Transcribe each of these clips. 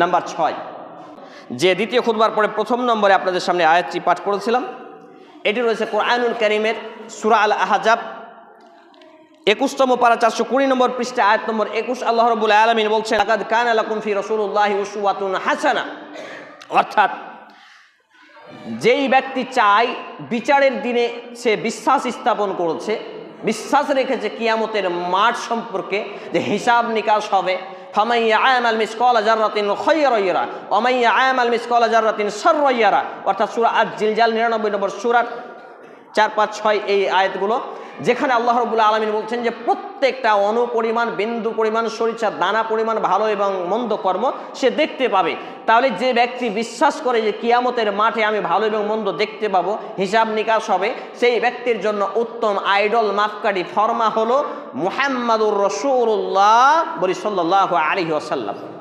Number ছয়। যে দ্বিতীয় খুদবার পরে প্রথম নম্বরে আপনাদের সামনে আয়াতটি পাঠ করেছিলাম, এটি রয়েছে কোরআনুল করিমের সুরা আল আহাজাব একুশতম পারা চারশো কুড়ি নম্বর পৃষ্ঠে, আয়াত নম্বর একুশ। আল্লাহ রবুল আলমিন আকাদ কান হাসানা। অর্থাৎ, যেই ব্যক্তি চায় বিচারের দিনে সে বিশ্বাস স্থাপন করেছে বিশ্বাস রেখেছে কিয়ামতের মাঠ সম্পর্কে যে হিসাব নিকাশ হবে। অর্থাৎ সুরা আজ জিলজাল নিরানব্বই নম্বর সুরার চার পাঁচ ছয় এই আয়াতগুলো যেখানে আল্লাহ রবুল্লা আলমিন বলছেন যে, প্রত্যেকটা অনুপরিমাণ বিন্দু পরিমাণ, সরিষা, দানা পরিমাণ, ভালো এবং মন্দ কর্ম সে দেখতে পাবে। তাহলে যে ব্যক্তি বিশ্বাস করে যে, কিয়ামতের মাঠে আমি ভালো এবং মন্দ দেখতে পাবো, হিসাব নিকাশ হবে, সেই ব্যক্তির জন্য উত্তম আইডল মাপকাঠি ফর্মা হলো মুহাম্মাদুর রসুল্লাহ বলি সাল্লাহ আলী আসাল্লাম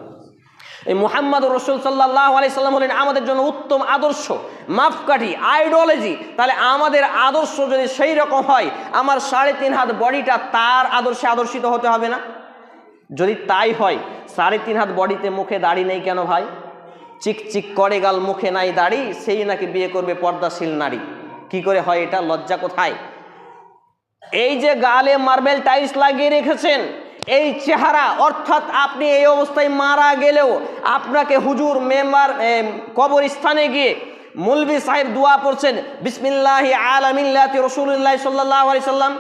এই মুহাম্মদ রসুল সাল্লাহ আলাইসাল্লাম হলেন আমাদের জন্য উত্তম আদর্শ, মাপকাঠি, আইডিওলজি। তাহলে আমাদের আদর্শ যদি সেই রকম হয়, আমার সাড়ে তিন হাত বডিটা তার আদর্শে আদর্শিত হতে হবে না? যদি তাই হয়, সাড়ে তিন হাত বডিতে মুখে দাড়ি নেই কেন ভাই? চিক চিক করে গাল মুখে নাই দাড়ি, সেই নাকি বিয়ে করবে পর্দাশীল নারী। কি করে হয় এটা? লজ্জা কোথায়? এই যে গালে মার্বেল টাইলস লাগিয়ে রেখেছেন এই চেহারা, অর্থাৎ আপনি এই অবস্থায় মারা গেলেও আপনাকে হুজুর, মেম্বার কবরস্থানে গিয়ে মুলবি সাহেব দোয়া পড়ছেন বিসমিল্লাহি আলামিল্লাতি রসুল্লাহ সাল্লাহ আলি সাল্লাম।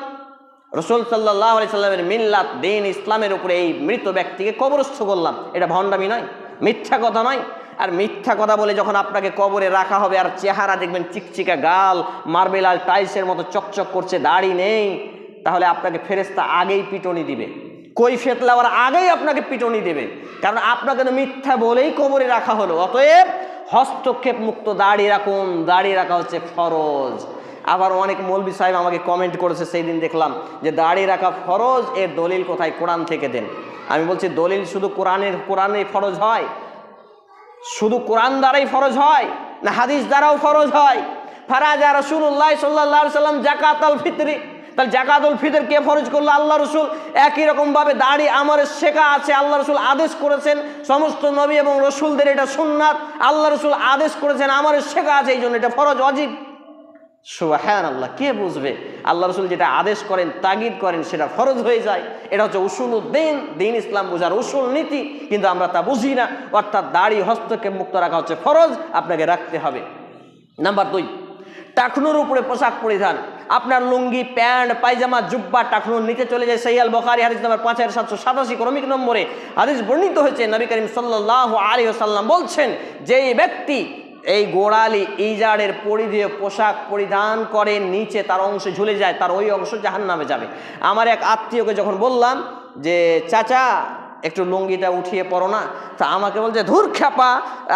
রসুল সাল্লাহ আলি সাল্লামের মিল্লাত, দিন ইসলামের উপরে এই মৃত ব্যক্তিকে কবরস্থ করলাম। এটা ভণ্ডামি নয়, মিথ্যা কথা নয়। আর মিথ্যা কথা বলে যখন আপনাকে কবরে রাখা হবে, আর চেহারা দেখবেন চিকচিকা গাল, মার্বেল আর টাইলসের মতো চকচক করছে, দাড়ি নেই, তাহলে আপনাকে ফেরেস্তা আগেই পিটনি দিবে। কই ফেতলাওয়ার আগেই আপনাকে পিটনি দেবে। কারণ আপনাকে তো মিথ্যা বলেই কবরে রাখা হলো। অতএব হস্তক্ষেপ মুক্ত দাড়ি রাখুন। দাড়ি রাখা হচ্ছে ফরজ। আবার অনেক মৌলবি সাহেব আমাকে কমেন্ট করেছে সেই দিন দেখলাম যে দাড়ি রাখা ফরজ, এর দলিল কোথায়? কোরআন থেকে দেন। আমি বলছি, দলিল শুধু কোরআনের, কোরআনে ফরজ হয়? শুধু কোরআন দ্বারাই ফরজ হয়? না হাদিস দ্বারাও ফরজ হয়? ফারাজা রসুল্লাহ সাল্লাহ সাল্লাম জাকাত আল ফিতরি তাহলে জাকাতুল ফিতর কে ফরজ করল? আল্লাহ রসুল। একই রকমভাবে দাড়ি আমার শেখা আছে। আল্লাহ রসুল আদেশ করেছেন। সমস্ত নবী এবং রসুলদের এটা সুন্নাত। আল্লাহ রসুল আদেশ করেছেন, আমার শেখা আছে এই জন্য এটা ফরজ অজিব। সুবাহান আল্লাহ কে বুঝবে? আল্লাহ রসুল যেটা আদেশ করেন, তাগিদ করেন, সেটা ফরজ হয়ে যায়। এটা হচ্ছে উসুল উদ্দিন, দিন ইসলাম বোঝার উসুল নীতি। কিন্তু আমরা তা বুঝি না। অর্থাৎ দাড়ি হস্তক্ষেপ মুক্ত রাখা হচ্ছে ফরজ, আপনাকে রাখতে হবে। নাম্বার দুই টাকনুর উপরে পোশাক পরিধান আপনার লুঙ্গি, প্যান্ট, পায়জামা, জুব্বা টাকনুর নিচে চলে যায় সৈয়াল বখারি, হাদিস নাম্বার পাঁচ হাজার সাতশো সাতাশি, ক্রমিক নম্বরে। হাদিস বর্ণিত হয়েছে, নবী করিম সাল্লাহ আলী সাল্লাম বলছেন যে ব্যক্তি এই গোড়ালি ইজারের পরিধেয় পোশাক পরিধান করে, নিচে তার অংশ ঝুলে যায়, তার ওই অংশ জাহান নামে যাবে। আমার এক আত্মীয়কে যখন বললাম যে, চাচা, একটু লুঙ্গিটা উঠিয়ে পড়ো না। তা আমাকে বলছে, ধুর খ্যাপা,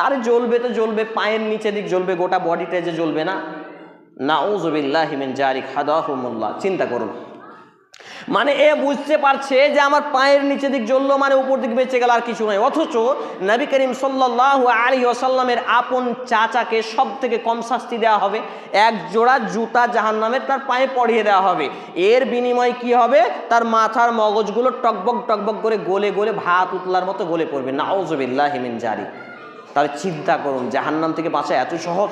আরে জ্বলবে তো জ্বলবে, পায়ের নিচে দিক জ্বলবে, গোটা বডিটা যে জ্বলবে না? না ওজবিল্লাহিমিন জারিক, হাদাহুমুল্লাহ। চিন্তা করুন। মানে এ বুঝতে পারছে যে আমার পায়ের নিচে দিক জ্বললো মানে উপর দিক বেঁচে গেল আর কিছু নয় অথচ নবী করিম সাল্লাহ আলী আসাল্লামের আপন চাচাকে সব থেকে কম শাস্তি দেওয়া হবে। এক জোড়া জুতা জাহান নামের তার পায়ে পড়িয়ে দেওয়া হবে। এর বিনিময়ে কি হবে? তার মাথার মগজগুলো টকবক টকবক করে গলে গলে ভাত উতলার মতো গলে পড়বে। নাওজবিল্লাহ হিমিন জারি তাহলে চিন্তা করুন, জাহান্নাম থেকে বাঁচা এত সহজ?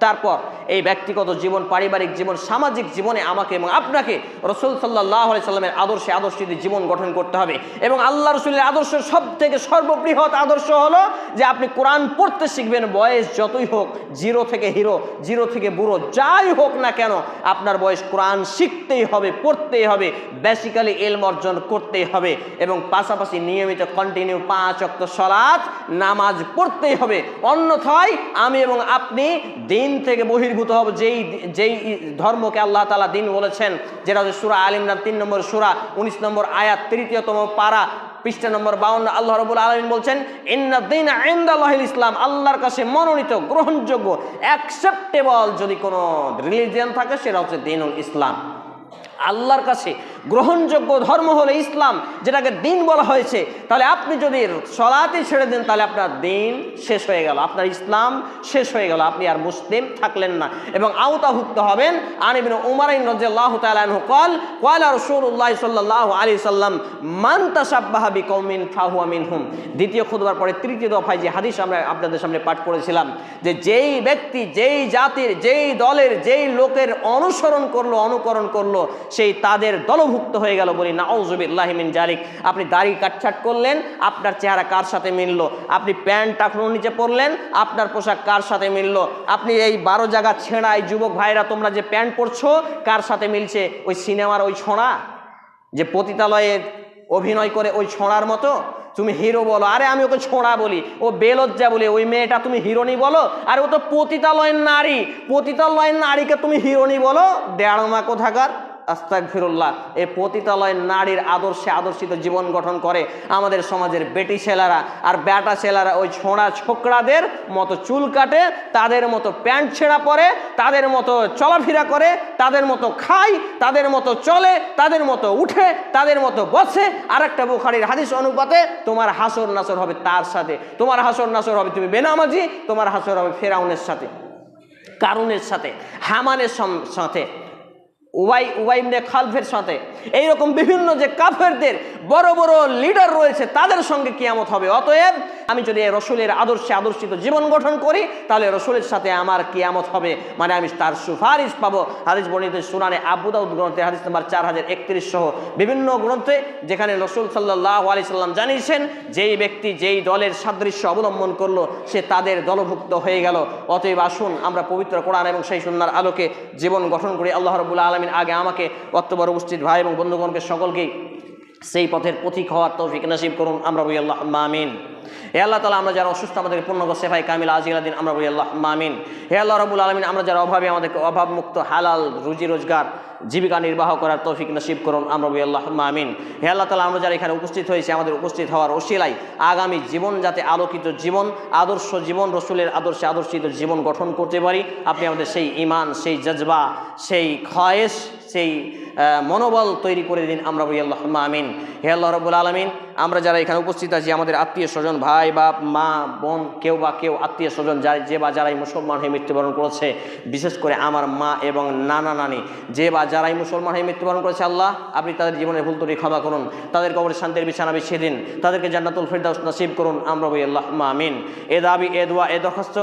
তারপর এই ব্যক্তিগত জীবন, পারিবারিক জীবন, সামাজিক জীবনে আমাকে এবং আপনাকে রসুল সাল্লাহ সাল্লামের আদর্শে আদর্শিত জীবন গঠন করতে হবে। এবং আল্লাহ রসুলের আদর্শ সব থেকে সর্ববৃহৎ আদর্শ হলো যে আপনি কোরআন পড়তে শিখবেন, বয়স যতই হোক, জিরো থেকে হিরো, জিরো থেকে বুড়ো, যাই হোক না কেন, আপনার বয়স কোরআন শিখতেই হবে, পড়তেই হবে বেসিক্যালি এলম অর্জন করতেই হবে এবং পাশাপাশি নিয়মিত কন্টিনিউ পাঁচ অক্ত সলাৎ নামাজ পড়তেই হবে। অন্যথায় আমি এবং আপনি দিন থেকে বহির্ভূত হব, যেই যেই ধর্মকে আল্লাহ তালা দিন বলেছেন, যেটা হচ্ছে সুরা আল ইমরান তিন নম্বর সুরা, উনিশ নম্বর আয়াত, তৃতীয়তম পারা, পৃষ্ঠা নম্বর বাউন্ন, আল্লাহ রবুল আলমিন বলছেন আইন্দাল্লাহিল ইসলাম আল্লাহর কাছে মনোনীত, গ্রহণযোগ্য অ্যাকসেপ্টেবল যদি কোনো রিলিজিয়ান থাকে, সেটা হচ্ছে দিনুল ইসলাম। আল্লাহর কাছে গ্রহণযোগ্য ধর্ম হলো ইসলাম, যেটাকে দিন বলা হয়েছে। তাহলে আপনি যদি সলাতে ছেড়ে দেন, তাহলে আপনার দিন শেষ হয়ে গেল, আপনার ইসলাম শেষ হয়ে গেল, আপনি আর মুসলিম থাকলেন না। এবং আওতাভুক্ত হবেন আনিবিন উমারাইন রাজিয়াল্লাহু তাআলা আনহু কল কয়লা রাসূলুল্লাহ সাল্লাল্লাহু আলাইহি সাল্লাম, মান তাসাব্বাহা বিকৌমিন ফাহুয়া মিনহুম। দ্বিতীয় খুতবার পরে তৃতীয় দফায় যে হাদিস আমরা আপনাদের সামনে পাঠ করেছিলাম, যে যেই ব্যক্তি, যেই জাতির, যেই দলের, যেই লোকের অনুসরণ করল, অনুকরণ করল, সেই তাদের দল দলভুক্ত হয়ে গেল বলি নাউজুবিল্লাহি মিন জালিক আপনি দাড়ি কাটছাট করলেন, আপনার চেহারা কার সাথে মিললো? আপনি প্যান্ট টাকনো নিচে পরলেন, আপনার পোশাক কার সাথে মিললো? আপনি এই বারো জায়গা ছেঁড়া, এই যুবক ভাইরা, তোমরা যে প্যান্ট পরছো, কার সাথে মিলছে? ওই সিনেমার ওই ছোঁড়া, যে পতিতালয়ে অভিনয় করে ওই ছোঁড়ার মতো? তুমি হিরো বলো, আরে আমি ওকে ছোঁড়া বলি, ও বেলজ্জা বলি, ওই মেয়েটা তুমি হিরোনি বলো? আর ও তো পতিতালয়ের নারী, পতিতালয়ের নারীকে তুমি হিরোনি বলো? দেড়মা কোথাকার? আস্তাক ফিরুল্লাহ এই পতিতালয় নারীর আদর্শে আদর্শিত জীবন গঠন করে আমাদের সমাজের বেটি ছেলেরা আর ব্যাটা ছেলেরা ওই ছোঁড়া ছোকরাদের মতো চুল কাটে, তাদের মতো প্যান্ট ছেঁড়া পরে, তাদের মতো চলাফেরা করে, তাদের মতো খায়, তাদের মতো চলে, তাদের মতো উঠে, তাদের মতো বসে। আর একটা বুখারির হাদিস অনুপাতে তোমার হাসর নাসর হবে তার সাথে। তোমার হাসর নাসর হবে তুমি বেনামাজি, তোমার হাসর হবে ফেরাউনের সাথে, কারুনের সাথে, হামানের সাথে। উবাই উবাইমনে খালফের সাথে। এইরকম বিভিন্ন যে কাফেরদের বড় বড় লিডার রয়েছে, তাদের সঙ্গে কিয়ামত হবে। অতএব আমি যদি রসুলের আদর্শে আদর্শিত জীবন গঠন করি, তাহলে রসুলের সাথে আমার কিয়ামত হবে। মানে আমি তার সুপারিশ পাবো। হাদিস বর্ণিত সুনানে আবু দাউদ গ্রন্থে, হাদিস নাম্বার চার হাজার একত্রিশ সহ বিভিন্ন গ্রন্থে, যেখানে রসুল সাল্লাহ আলি সাল্লাম জানিয়েছেন, যেই ব্যক্তি যেই দলের সাদৃশ্য অবলম্বন করল, সে তাদের দলভুক্ত হয়ে গেল। অতএব আসুন আমরা পবিত্র কোরআন এবং সেই সুন্নার আলোকে জীবন গঠন করি। আল্লাহ রবুল্লা আলমিন আগে আমাকে অক্টোবর উপস্থিত ভাই এবং বন্ধুগণকে সকলকেই সেই পথের পথিক হওয়ার তৌফিক নসিব করুন, আমরা বলি আল্লাহ আমিন। হে আল্লাহ তালা আমরা যারা অসুস্থ আমাদেরকে পূর্ণগ সেফাই কামিল আজিলাদিন আমরা বলি আল্লাহ আমিন। হে আল্লাহ রবুল আলমিন, আমরা যারা অভাবে, আমাদেরকে অভাবমুক্ত, হালাল, রুজি রোজগার, জীবিকা নির্বাহ করার তৌফিক নসিব করুন, আমরা বলি আল্লাহ মামিন হে আল্লাহ তালা আমরা যারা এখানে উপস্থিত হয়েছি, আমাদের উপস্থিত হওয়ার ওসিলাই আগামী জীবন যাতে আলোকিত জীবন, আদর্শ জীবন, রসুলের আদর্শে আদর্শিত জীবন গঠন করতে পারি, আপনি আমাদের সেই ইমান সেই জজবা, সেই খয়েশ সেই মনোবল তৈরি করে দিন আমরা বলি আল্লাহ আমিন। হে আল্লাহ রবুল আলমিন, আমরা যারা এখানে উপস্থিত আছি, আমাদের আত্মীয় স্বজন, ভাই, বাপ, মা, বোন, কেউ বা কেউ, আত্মীয় স্বজন, যারা যে বা যারাই মুসলমান হয়ে মৃত্যুবরণ করেছে, বিশেষ করে আমার মা এবং নানা নানি, যে বা যারাই মুসলমান হয়ে মৃত্যুবরণ করেছে, আল্লাহ, আপনি তাদের জীবনের ভুল ত্রুটি ক্ষমা করুন, তাদের কবর শান্তির বিছানা বিছিয়ে দিন, তাদেরকে জান্নাতুল ফিরদাউস নসিব করুন, আমরা বলি আল্লাহ আমিন। এ দাবি, এ দোয়া, এ দরখাস্ত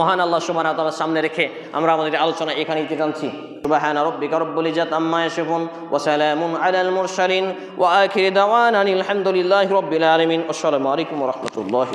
মহান আল্লাহ সুবহানাহু ওয়া সামনে রেখে আমরা আমাদের আলোচনা এখানে দিতে টানছি সুবহানা রাব্বিকা রব্বুল ইজ্জাতি আম্মা ইয়াসিফুন ওয়া সালামুন আলাল মুরসালিন ওয়া আখির দাওয়ানা আলহামদুলিল্লাহি রাব্বিল আলামিন। আসসালামু আলাইকুম ওয়া রাহমাতুল্লাহি